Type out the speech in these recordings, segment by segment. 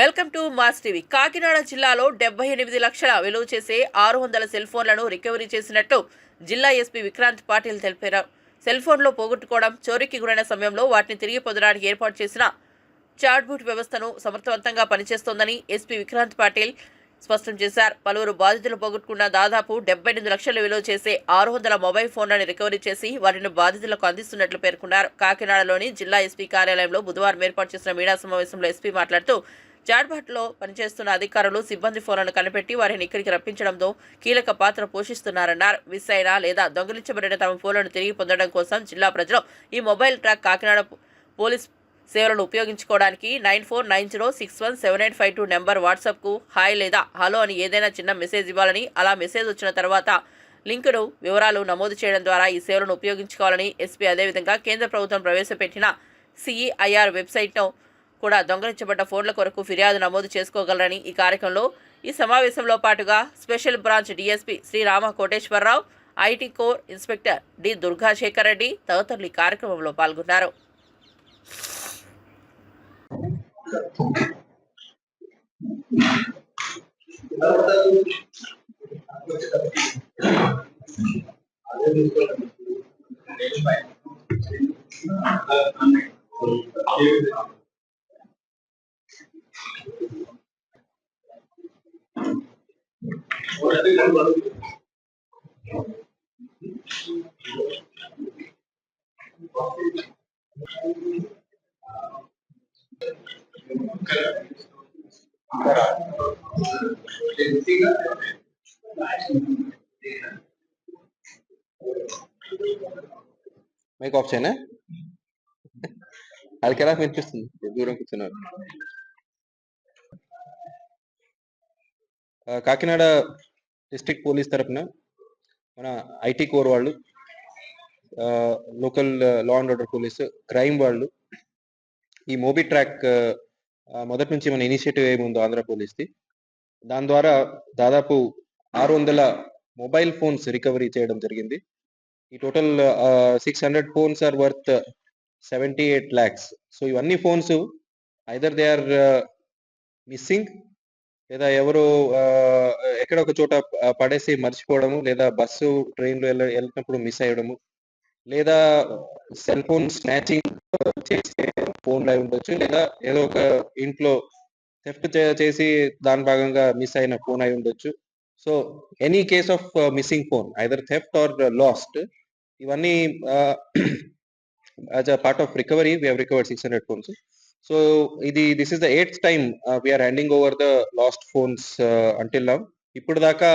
Welcome to Mass TV. Kakinada జిల్లాలో డెబ్బై ఎనిమిది లక్షల విలువ చేసే ఆరు వందల సెల్ ఫోన్లను రికవరీ చేసినట్టు జిల్లా ఎస్పీ విక్రాంత్ పాటిల్ తెలిపారు. సెల్ ఫోన్లో పోగొట్టుకోవడం చోరీకి గురైన సమయంలో వాటిని తిరిగి పొందడానికి ఏర్పాటు చేసిన చాట్బూట్ వ్యవస్థను సమర్థవంతంగా పనిచేస్తోందని ఎస్పీ విక్రాంత్ పాటిల్ స్పష్టం చేశారు. పలువురు బాధితులు పోగొట్టుకున్న దాదాపు డెబ్బై ఎనిమిది లక్షల విలువ చేసే ఆరు వందల మొబైల్ ఫోన్లను రికవరీ చేసి వాటిని బాధితులకు అందిస్తున్నట్లు పేర్కొన్నారు. కాకినాడలోని జిల్లా ఎస్పీ కార్యాలయంలో బుధవారం ఏర్పాటు చేసిన మీడియా సమావేశంలో ఎస్పీ మాట్లాడుతూ చాట్బాట్లో పనిచేస్తున్న అధికారులు సిబ్బంది ఫోన్లను కనిపెట్టి వారిని ఇక్కడికి రప్పించడంతో కీలక పాత్ర పోషిస్తున్నారన్నారు. మిస్ అయిన లేదా దొంగిలించబడిన తమ ఫోన్లను తిరిగి పొందడం కోసం జిల్లా ప్రజలు ఈ మొబైల్ ట్రాక్ కాకినాడ పోలీస్ సేవలను ఉపయోగించుకోవడానికి nine four nine zero six one seven eight five two number వాట్సాప్కు hi లేదా హలో అని ఏదైనా చిన్న మెసేజ్ ఇవ్వాలని అలా మెసేజ్ వచ్చిన తర్వాత లింకును వివరాలు నమోదు చేయడం ద్వారా ఈ సేవలను ఉపయోగించుకోవాలని ఎస్పీ అదేవిధంగా కేంద్ర ప్రభుత్వం ప్రవేశపెట్టిన సిఈఐఆర్ వెబ్సైట్ను కూడా దొంగలించబడ్డ ఫోన్ల కొరకు ఫిర్యాదు నమోదు చేసుకోగలరని ఈ కార్యక్రమంలో ఈ సమావేశంలో పాటుగా special branch DSP Srirama Koteswara Rao IT core inspector D Durga Sekhar Reddy తదితరులు ఈ కార్యక్రమంలో పాల్గొన్నారు. మైక్ ఆఫ్ చేయనా వాళ్ళకి ఎలా వినిపిస్తుంది? దూరం కూర్చున్నారు. కాకినాడ డిస్ట్రిక్ట్ పోలీస్ తరపున మన ఐటీ కోర్ వాళ్ళు local law and order police crime వాళ్ళు ఈ మోబీ ట్రాక్ మొదటి నుంచి మన ఇనిషియేటివ్ ఏముందో ఆంధ్ర పోలీస్ది. దాని ద్వారా దాదాపు ఆరు వందల మొబైల్ ఫోన్స్ రికవరీ చేయడం జరిగింది. ఈ total six hundred phones are worth seventy eight lakhs so ఇవన్నీ phones either they are missing లేదా ఎవరు ఎక్కడ ఒక చోట పడేసి మర్చిపోవడము లేదా బస్సు ట్రైన్లో వెళ్ళ వెళ్ళినప్పుడు మిస్ అయ్యడము లేదా సెల్ ఫోన్ స్నాచింగ్ చేసే ఫోన్ లైవ్ ఉండొచ్చు లేదా ఏదో ఒక ఇంట్లో థెఫ్ట్ చేసి దాని భాగంగా మిస్ అయిన ఫోన్ అయి ఉండొచ్చు. So any case of missing phone either theft or lost ఇవన్నీ as a part of recovery we recovered six hundred phones. So ఇది this is the eighth time we are handing over the lost phones until now ఇప్పుడు దాకా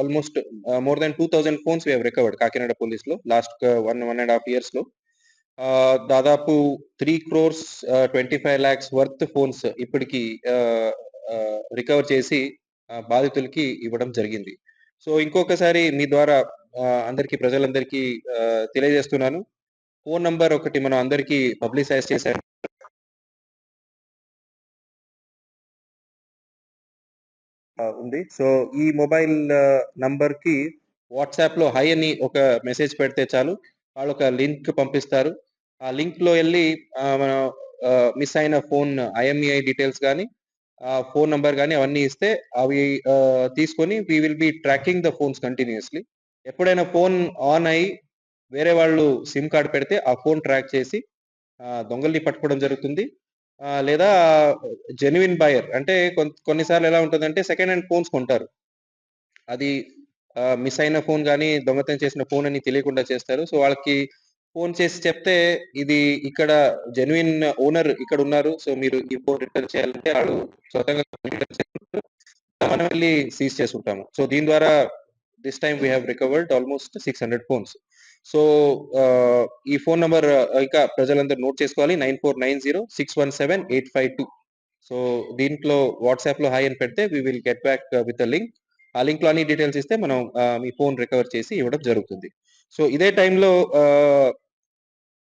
almost more than two thousand phones we recovered Kakinada police uh, లో last one one and half ఇయర్స్లో. దాదాపు three crores twenty five lakhs worth phones ఇప్పటికి uh, uh, recover చేసి బాధితులకి ఇవ్వడం జరిగింది. సో ఇంకొకసారి మీ ద్వారా అందరికీ ప్రజలందరికీ తెలియజేస్తున్నాను. ఫోన్ నంబర్ ఒకటి మనం అందరికీ పబ్లిసైజ్ చేశారు ఉంది. సో ఈ మొబైల్ నంబర్కి వాట్సాప్లో హై అని ఒక మెసేజ్ పెడితే చాలు. వాళ్ళు ఒక లింక్ పంపిస్తారు. ఆ లింక్లో వెళ్ళి మిస్ అయిన ఫోన్ ఐఎంఈఐ డీటెయిల్స్ కానీ ఫోన్ నంబర్ కానీ అవన్నీ ఇస్తే అవి తీసుకొని we will be tracking the phones continuously. ఎప్పుడైనా ఫోన్ ఆన్ అయ్యి వేరే వాళ్ళు సిమ్ కార్డ్ పెడితే ఆ ఫోన్ ట్రాక్ చేసి దొంగల్ని పట్టుకోవడం జరుగుతుంది. లేదా జెన్యున్ బయర్ అంటే కొన్నిసార్లు ఎలా ఉంటుందంటే సెకండ్ హ్యాండ్ ఫోన్స్ కొంటారు. అది మిస్ అయిన ఫోన్ కానీ దొంగతనం చేసిన ఫోన్ అని తెలియకుండా చేస్తారు. సో వాళ్ళకి ఫోన్ చేసి చెప్తే ఇది ఇక్కడ జెన్యున్ ఓనర్ ఇక్కడ ఉన్నారు. సో మీరు ఈ ఫోన్ రిటర్న్ చేయాలంటే వాళ్ళు స్వతంగా చేసుకుంటారు. మనం వెళ్ళి సీజ్ చేసుకుంటాము. సో దీని ద్వారా this time we have recovered almost six hundred phones so ఈ ఫోన్ నంబర్ uh, ఇంకా ప్రజలందరూ నోట్ చేసుకోవాలి. Nine four nine zero six one seven eight five two. So దీంట్లో వాట్సాప్లో హాయ్ అని పెడితే we will get back with link ఆ లింక్లో అన్ని డీటెయిల్స్ ఇస్తే మనం uh, మీ ఫోన్ రికవర్ చేసి ఇవ్వడం జరుగుతుంది. సో ఇదే టైంలో